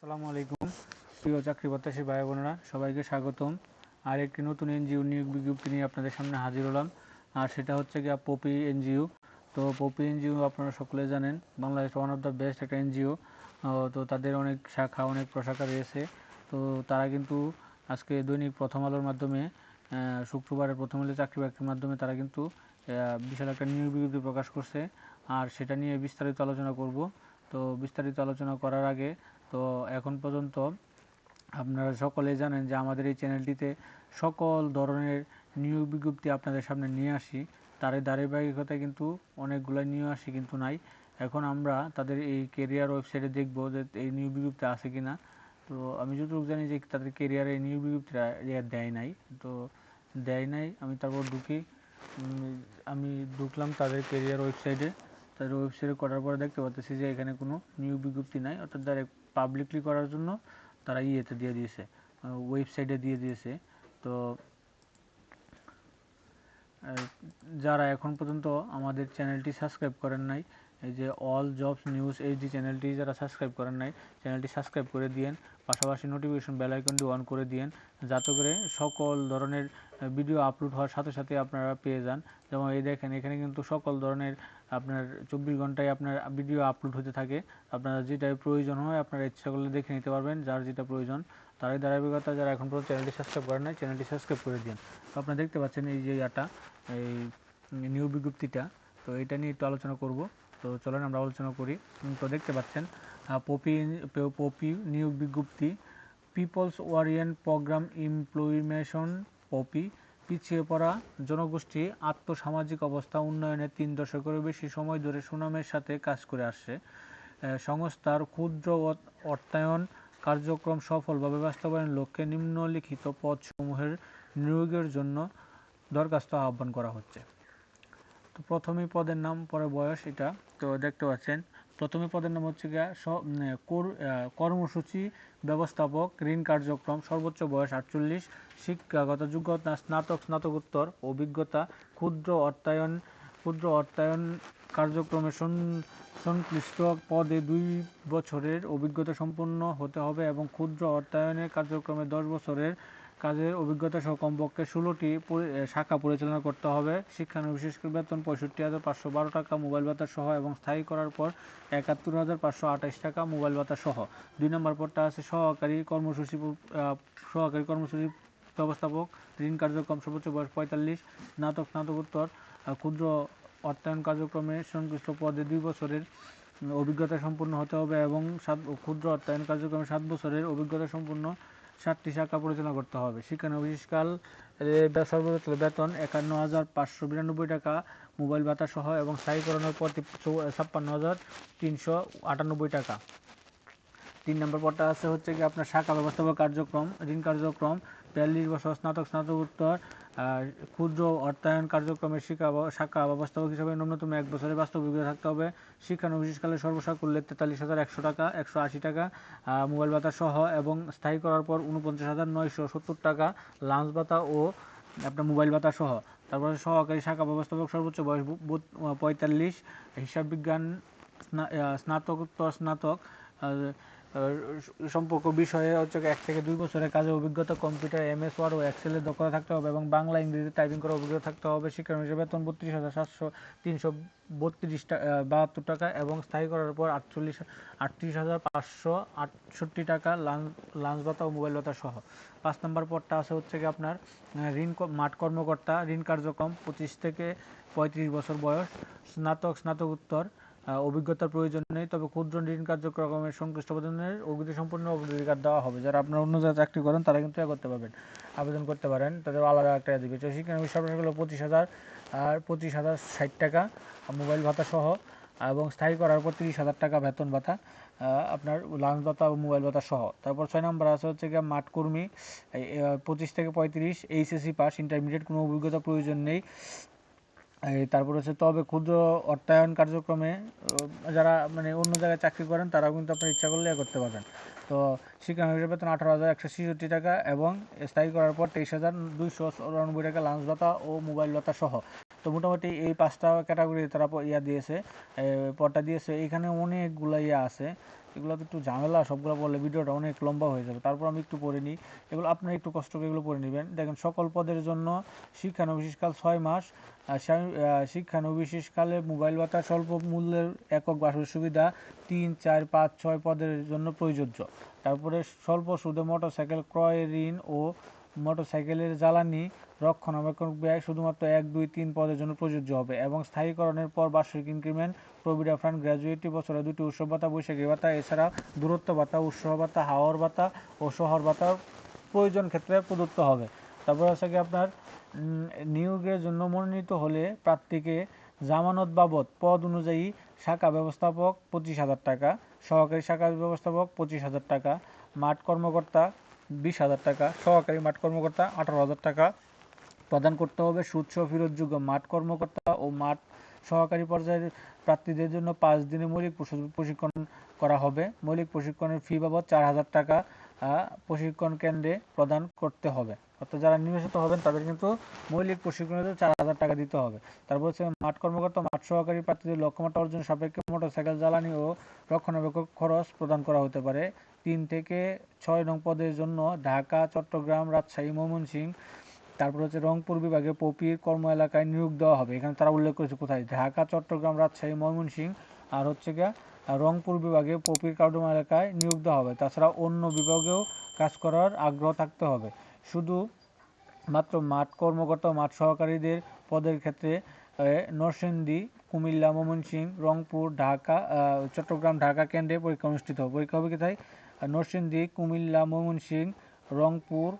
আসসালামু আলাইকুম। প্রিয় চাকরি প্রত্যাশী ভাই বোনেরা, সবাইকে স্বাগতম। আর একটি নতুন এনজিও নিয়োগ বিজ্ঞপ্তি নিয়ে আপনাদের সামনে হাজির হলাম। আর সেটা হচ্ছে গিয়া পপি এনজিও। তো পপি এনজিও আপনারা সকলে জানেন, Bangladesh one of the best একটা এনজিও। তো তাদের অনেক শাখা, অনেক প্রশাখা রয়েছে। তো তারা কিন্তু আজকে দৈনিক প্রথম আলোর মাধ্যমে শুক্রবারের প্রথম আলো চাকরি বাকরির মাধ্যমে তারা কিন্তু বিশাল একটা নিয়োগ বিজ্ঞপ্তি প্রকাশ করছে। আর সেটা নিয়ে বিস্তারিত আলোচনা করব। তো বিস্তারিত আলোচনা করার আগে তো এখন পর্যন্ত আপনারা সকলেই জানেন যে আমাদের এই চ্যানেলটিতে সকল ধরনের নিয়োগ বিজ্ঞপ্তি আপনাদের সামনে নিয়ে আসি। তার এই ধারাবাহিকতায় কিন্তু অনেকগুলো নিয়ে আসি কিন্তু নাই। এখন আমরা তাদের এই কেরিয়ার ওয়েবসাইটে দেখব যে এই নিয়োগ বিজ্ঞপ্তি আছে কিনা। তো আমি যতটুকু জানি যে তাদের কেরিয়ারে এই নিয়োগ বিজ্ঞপ্তিটা দেয় নাই। তো দেয় নাই, আমি তারপর ঢুকি। আমি ঢুকলাম তাদের কেরিয়ার ওয়েবসাইটে তাদের ওয়েবসাইটে করার পরে দেখতে পাচ্ছি যে এখানে কোনো নিয়োগ বিজ্ঞপ্তি নাই, অর্থাৎ ডাইরেক্ট পাবলিকলি করার জন্য তারা ইয়েতে দিয়ে দিয়েছে ওয়েবসাইটে দিয়ে দিয়েছে। তো যারা এখন পর্যন্ত আমাদের চ্যানেলটি সাবস্ক্রাইব করেন নাই, এই যে অল জবস নিউজ এই যে চ্যানেলটি যারা সাবস্ক্রাইব করেন নাই, চ্যানেলটি সাবস্ক্রাইব করে দিয়েন। পাশাপাশি নোটিফিকেশন বেল আইকনটি অন করে দিয়েন, যাতে করে সকল ধরনের ভিডিও আপলোড হওয়ার সাথে সাথে আপনারা পেয়ে যান। যেমন এই দেখেন, এখানে কিন্তু সকল ধরনের আপনার চব্বিশ ঘন্টায় আপনার ভিডিও আপলোড হতে থাকে। আপনারা যেটা প্রয়োজন হয় আপনারা ইচ্ছা করলে দেখে নিতে পারবেন, যার যেটা প্রয়োজন। তার ধারাবাহিকতা যারা এখন পর্যন্ত চ্যানেলটি সাবস্ক্রাইব করেন নাই চ্যানেলটি সাবস্ক্রাইব করে দিন তো আপনারা দেখতে পাচ্ছেন এই যে ইয়াটা, এই নিউ বিজ্ঞপ্তিটা। তো এটা নিয়ে একটু আলোচনা করব। তো চলেন আমরা আলোচনা করি। তো দেখতে পাচ্ছেন পপি পপি নিয়োগ বিজ্ঞপ্তি, people's oriented program implementation POPI, পিছিয়ে পড়া জনগোষ্ঠী, আত্মসামাজিক অবস্থা উন্নয়নে তিন দশকেরও বেশি সময় ধরে সুনামের সাথে কাজ করে আসছে। সংস্থার ক্ষুদ্র অর্থায়ন কার্যক্রম সফলভাবে বাস্তবায়নের লক্ষ্যে নিম্নলিখিত পদসমূহের নিয়োগের জন্য দরখাস্ত আহ্বান করা হচ্ছে। তো প্রথমে পদের নাম পরে বয়স এটা। তো দেখতে পাচ্ছেন, প্রথমে পদের নাম হচ্ছে কর্মসূচি ব্যবস্থাপক, ঋণ কার্যক্রম, সর্বোচ্চ বয়স আটচল্লিশ, শিক্ষাগত যোগ্যতা, স্নাতক, স্নাতকোত্তর, অভিজ্ঞতা, ক্ষুদ্র অর্থায়ন ক্ষুদ্র অর্থায়ন কার্যক্রমে সংশ্লিষ্ট পদে দুই বছরের অভিজ্ঞতা সম্পন্ন হতে হবে এবং ক্ষুদ্র অর্থায়নের কার্যক্রমে দশ বছরের কাজের অভিজ্ঞতা সহ কমপক্ষে ষোলোটি শাখা পরিচালনা করতে হবে। শিক্ষানবিশেষ বেতন পঁয়ষট্টি হাজার পাঁচশো বারো টাকা, মোবাইল ভাতা সহ এবং স্থায়ী করার পর একাত্তর হাজার পাঁচশো আঠাশ টাকা, মোবাইল ভাতা সহ। দুই নম্বর পদটা আছে সহকারী কর্মসূচি সহকারী কর্মসূচি ব্যবস্থাপক, ঋণ কার্যক্রম সর্বোচ্চ বয়স পঁয়তাল্লিশ, স্নাতক, স্নাতকোত্তর ক্ষুদ্র অর্থায়ন কার্যক্রমে সংশ্লিষ্ট পদে দুই বছরের অভিজ্ঞতা সম্পূর্ণ হতে হবে এবং সাত, ক্ষুদ্র অর্থায়ন কার্যক্রমে সাত বছরের অভিজ্ঞতা সম্পূর্ণ ষাটটি শাখা পরিচালনা করতে হবে। শিক্ষানবিশকাল সর্বোচ্চ বেতন একান্ন হাজার পাঁচশো বিরানব্বই টাকা, মোবাইল ভাতা সহ এবং স্থায়ী স্থায়ীকরণের পর ছাপ্পান্ন হাজার তিনশো আটানব্বই টাকা। তিন নম্বর পদটা আছে হচ্ছে কি আপনার শাখা ব্যবস্থাপক কার্যক্রম, ঋণ কার্যক্রম বিয়াল্লিশ বছর স্নাতক, স্নাতকোত্তর ক্ষুদ্র অর্থায়ন কার্যক্রমের শিক্ষা শাখা ব্যবস্থাপক হিসাবে ন্যূনতম এক বছরের বাস্তব অভিজ্ঞতা থাকতে হবে। শিক্ষা শিক্ষানবিশকালে সর্বসাকুল্যে তেতাল্লিশ হাজার একশো টাকা, একশো আশি টাকা মোবাইল ভাতা সহ এবং স্থায়ী করার পর উনপঞ্চাশ হাজার নয়শো সত্তর টাকা, লাঞ্চ ভাতা ও আপনার মোবাইল ভাতা সহ। তারপরে সহকারী শাখা ব্যবস্থাপক সর্বোচ্চ বয়স পঁয়তাল্লিশ, হিসাব বিজ্ঞান স্না- স্নাতকোত্তর, স্নাতক সম্পর্ক বিষয়ে হচ্ছে এক থেকে দুই বছরের কাজের অভিজ্ঞতা, কম্পিউটার, এমএস, ওয়ার্ড ও এক্সেলের দক্ষতা থাকতে হবে এবং বাংলা ইংরেজি টাইপিং করার অভিজ্ঞতা থাকতে হবে। শিক্ষা হিসেবে বেতন বত্রিশ হাজার সাতশো তিনশো বত্রিশ টাকা বাহাত্তর টাকা এবং স্থায়ী করার পর আটচল্লিশ, আটত্রিশ হাজার পাঁচশো আটষট্টি টাকা লাঞ্চ ভাতা ও মোবাইল ভাতা সহ। পাঁচ নম্বর পদটা আছে হচ্ছে কি আপনার ঋণ মাঠ কর্মকর্তা, ঋণ কার্যক্রম, পঁচিশ থেকে পঁয়ত্রিশ বছর বয়স, স্নাতক, স্নাতকোত্তর অভিজ্ঞতার প্রয়োজন নেই, তবে ক্ষুদ্র ঋণ কার্যক্রমের সংশ্লিষ্ট প্রয়োজনের অভিজ্ঞতা সম্পূর্ণ অগ্রাধিকার দেওয়া হবে। যারা আপনার অন্য জায়গায় চাকরি করেন, তারা কিন্তু করতে পারবেন, আবেদন করতে পারেন। তাদের আলাদা একটা দিবে তো শিক্ষানবিশ সর্বশেষ হলো পঁচিশ হাজার আর পঁচিশ হাজার ষাট টাকা মোবাইল ভাতা সহ, এবং স্থায়ী করার পর তিরিশ হাজার টাকা বেতন ভাতা আপনার লাঞ্চ ভাতা মোবাইল ভাতা সহ। তারপর ছয় নম্বর আছে হচ্ছে গিয়ে মাঠ কর্মী পঁচিশ থেকে পঁয়ত্রিশ, এইচএসসি পাস, ইন্টারমিডিয়েট, কোনো অভিজ্ঞতা প্রয়োজন নেই। তারপর হচ্ছে তবে ক্ষুদ্র অর্থায়ন কার্যক্রমে যারা মানে অন্য জায়গায় চাকরি করেন তারাও কিন্তু আপনার ইচ্ছা করলে করতে পারবেন। তো শিক্ষানবিশের বেতন আঠারো হাজার একশো ছেষট্টি টাকা এবং স্থায়ী করার পর তেইশ হাজার দুইশো চৌরানব্বই টাকা লাঞ্চ ভাতা ও মোবাইল ভাতা সহ। তো মোটামুটি এই পাঁচটা ক্যাটাগরি তারা ইয়া দিয়েছে এ, পদটা দিয়েছে। এখানে অনেকগুলা ইয়া আছে। এগুলো তো একটু ঝামেলা সবগুলো বললে ভিডিওটা অনেক লম্বা হয়ে যাবে। তারপর আমি একটু পড়ে নিই। এগুলো আপনারা একটু কষ্ট করে এগুলো পড়ে নেবেন। দেখেন সকল পদের জন্য শিক্ষানবিশিসকাল ছয় মাস আহ, মোবাইল ভাতা স্বল্প মূল্যের একক বাসের সুবিধা তিন চার পাঁচ ছয় পদের জন্য প্রযোজ্য। তারপরে স্বল্প সুদে মোটরসাইকেল ক্রয় ঋণ ও মোটরসাইকেলের জ্বালানি রক্ষণাবেক্ষণ ব্যয় শুধুমাত্র এক, দুই, তিন পদের জন্য প্রযোজ্য হবে এবং স্থায়ীকরণের পর বার্ষিক ইনক্রিমেন্ট প্রভিডা ফান্ড, গ্র্যাজুয়েটি বছরে দুটি উৎসব ভাতা, বৈশাখী ভাতা, এছাড়া দূরত্ব ভাতা, উৎসব ভাতা হাওয়ার ভাতা ও শহর ভাতা প্রয়োজন ক্ষেত্রে প্রদত্ত হবে। তারপর হচ্ছে কি আপনার নিয়োগের জন্য মনোনীত হলে প্রার্থীকে জামানত বাবদ পদ অনুযায়ী শাখা ব্যবস্থাপক পঁচিশ হাজার টাকা, সহকারী শাখা ব্যবস্থাপক পঁচিশ হাজার টাকা, মাঠ কর্মকর্তা বিশ হাজার টাকা, সহকারী মাঠ কর্মকর্তা আঠারো হাজার টাকা প্রদান করতে হবে। সুদসহ ফেরতযোগ্য মাঠ কর্মকর্তা ও মাঠ সহকারী পর্যায়ের প্রার্থীদের জন্য পাঁচ দিনে মৌলিক প্রশিক্ষণ করা হবে। মৌলিক প্রশিক্ষণের ফি বাবদ চার হাজার টাকা প্রশিক্ষণ কেন্দ্রে প্রদান করতে হবে। অর্থাৎ যারা নিবেশিত হবেন, তাদের কিন্তু মৌলিক প্রশিক্ষণের জন্য চার হাজার টাকা দিতে হবে। তারপর হচ্ছে মাঠ কর্মকর্তা, মাঠ সহকারী প্রার্থীদের লক্ষ্যমাত্রা অর্জন সাপেক্ষে মোটরসাইকেল জ্বালানি ও রক্ষণাবেক্ষণ খরচ প্রদান করা হতে পারে। তিন থেকে ছয় নং পদের জন্য ঢাকা, চট্টগ্রাম, রাজশাহী, ময়মনসিংহ তারপর হচ্ছে রংপুর বিভাগে পপির কর্ম এলাকায় নিয়োগ দেওয়া হবে। এখানে তারা উল্লেখ করেছে কোথায়? ঢাকা, চট্টগ্রাম, রাজশাহী, ময়মনসিংহ আর হচ্ছে গিয়া রংপুর বিভাগে পপির কর্ম এলাকায় নিয়োগ দেওয়া হবে। তাছাড়া অন্য বিভাগেও কাজ করার আগ্রহ থাকতে হবে। শুধু মাত্র মাঠ কর্মকর্তা মাঠ সহকারীদের পদের ক্ষেত্রে নরসিংদী, কুমিল্লা, ময়মনসিংহ, রংপুর, ঢাকা চট্টগ্রাম, ঢাকা কেন্দ্রে পরীক্ষা অনুষ্ঠিত হবে। পরীক্ষা হবে কোথায়? নরসিংদী, কুমিল্লা, ময়মনসিংহ, রংপুর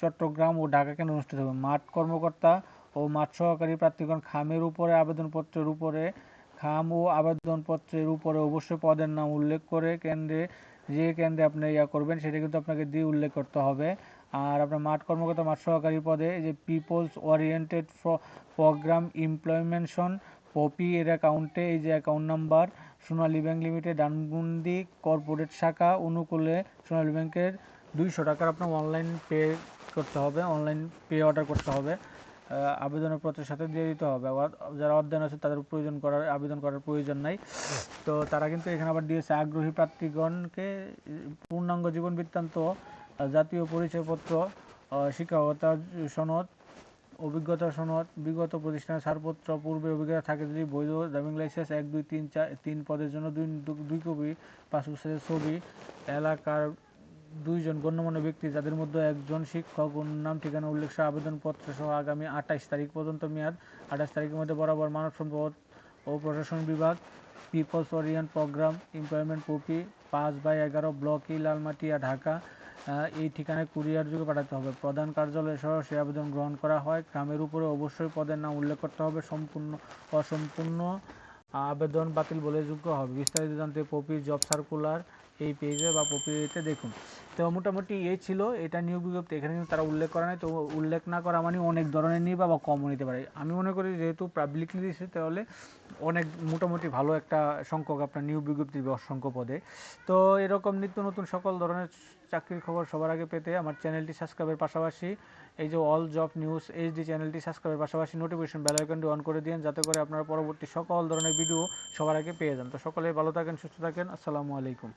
চট্টগ্রাম ও ঢাকা কেন্দ্রে অনুষ্ঠিত হবে। মাঠ কর্মকর্তা ও মাঠ সহকারী প্রার্থীগণ খামের উপরে আবেদনপত্রের উপরে, খাম ও আবেদনপত্রের উপরে অবশ্যই পদের নাম উল্লেখ করে কেন্দ্রে, যে কেন্দ্রে আপনি ইয়া করবেন সেটা কিন্তু আপনাকে দিয়ে উল্লেখ করতে হবে। আর আপনার মাঠ কর্মকর্তা, মাঠ সহকারী পদে যে people's oriented program implementation POPI এর অ্যাকাউন্টে এই যে account number Sonali bank limited Dhangundi corporate শাখা অনুকূলে সোনালী ব্যাংকের দুইশো টাকার আপনার অনলাইন পে করতে হবে অনলাইন পে অর্ডার করতে হবে। আবেদনের পত্রের সাথে দিয়ে দিতে হবে। যারা অধ্যয়ন আছে তাদের প্রয়োজন করার আবেদন করার প্রয়োজন নাই। তো তারা কিন্তু এখানে আবার দিয়েছে আগ্রহী প্রার্থীগণকে পূর্ণাঙ্গ জীবন বৃত্তান্ত জাতীয় পরিচয়পত্র আহ, শিক্ষাগতা সনদ অভিজ্ঞতা সনদ বিগত প্রতিষ্ঠানের ছাড়পত্র পূর্বে অভিজ্ঞতা থাকে যদি বৈধ ড্রাইভিং লাইসেন্স এক দুই তিন চার তিন পদের জন্য দুই দুই কপি পাসপোর্ট সাইজের ছবি এলাকার দুইজন গণ্যমান্য ব্যক্তি, যাদের মধ্যে একজন শিক্ষক নাম, ঠিকানা, উল্লেখ সহ আবেদনপত্র সহ আগামী আঠাইশ তারিখ পর্যন্ত মেয়াদ। আঠাশ তারিখের মধ্যে বরাবর মানব সম্পদ ও প্রশাসন বিভাগ, পিপলস ওরিয়েন্ট প্রোগ্রাম, এমপ্লয়মেন্ট কপি পাঁচ বাই এগারো, ব্লক লালমাটিয়া, ঢাকা এই ঠিকানায় কুরিয়ার যুগে পাঠাতে হবে। প্রধান কার্যালয়ে সরাসরি আবেদন গ্রহণ করা হয়। গ্রামের উপরে অবশ্যই পদের নাম উল্লেখ করতে হবে। সম্পূর্ণ, অসম্পূর্ণ আবেদন বাতিল বলে যোগ্য হবে। বিস্তারিত জানতে পপির জব সার্কুলার এই পেজে বা পপিতে দেখুন। তো মোটামুটি এই ছিল, এটা নিয়োগ বিজ্ঞপ্তি, এখানে কিন্তু তারা উল্লেখ করা নাই, তো উল্লেখ না করা মানে অনেক ধরনের নিবে বা কমও নিতে পারে। আমি মনে করি যেহেতু পাবলিকলি দিয়েছে তাহলে অনেক মোটামুটি ভালো একটা সংখ্যক আপনার নিয়োগ বিজ্ঞপ্তি দিবে অসংখ্য পদে। তো এরকম নিত্য নতুন সকল ধরনের চাকরির খবর সবার আগে পেতে আমার চ্যানেলটি সাবস্ক্রাইবের পাশাপাশি এই যে অল জব নিউজ এইচডি চ্যানেলটি সাবস্ক্রাইবের পাশাপাশি নোটিফিকেশন বেল আইকনটি অন করে দিন যাতে করে আপনারা পরবর্তী সকল ধরনের ভিডিও সবার আগে পেয়ে যান। তো সকলে ভালো থাকেন, সুস্থ থাকেন, আসসালামু আলাইকুম।